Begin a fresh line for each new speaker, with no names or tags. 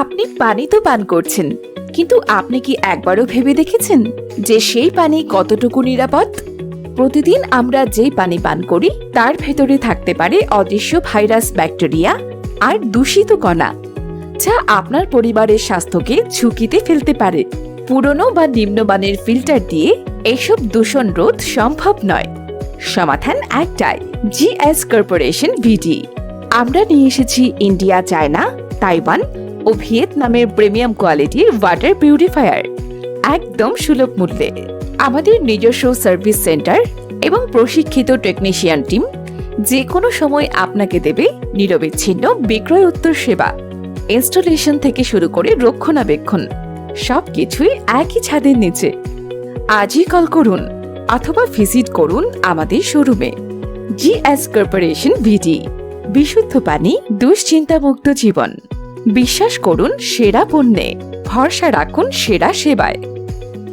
আপনি পানি তো পান করছেন, কিন্তু আপনি কি একবারও ভেবে দেখেছেন যে সেই পানি কতটুকু নিরাপদ? প্রতিদিন আমরা যেই পানি পান করি, তার ভেতরে থাকতে পারে অদৃশ্য ভাইরাস ব্যাকটেরিয়া আর দূষিত কণা, যা আপনার পরিবারের স্বাস্থ্যকে ঝুঁকিতে ফেলতে পারে। পুরনো বা নিম্নমানের ফিল্টার দিয়ে এসব দূষণ রোধ সম্ভব নয়। সমাধান একটাই, জিএস কর্পোরেশন ভিডি। আমরা নিয়ে এসেছি ইন্ডিয়া, চায়না, তাইওয়ান ও ভিয়েতনামের প্রিমিয়াম কোয়ালিটির ওয়াটার পিউরিফায়ার। একদম সুলভ মূল্যে। আমাদের নিজস্ব সার্ভিস সেন্টার এবং প্রশিক্ষিত টেকনিশিয়ান টিম যে কোনো সময় আপনাকে দেবে নিরবিচ্ছিন্ন বিক্রয় উত্তর সেবা। ইনস্টলেশন থেকে শুরু করে রক্ষণাবেক্ষণ, সবকিছুই একই ছাদের নিচে। আজই কল করুন অথবা ভিজিট করুন আমাদের শোরুমে। জিএস কর্পোরেশন ভিডি বিশুদ্ধ পানি, দুশ্চিন্তামুক্ত জীবন। বিশ্বাস করুন সেরা পণ্যে ভরসা রাখুন সেরা সেবায়।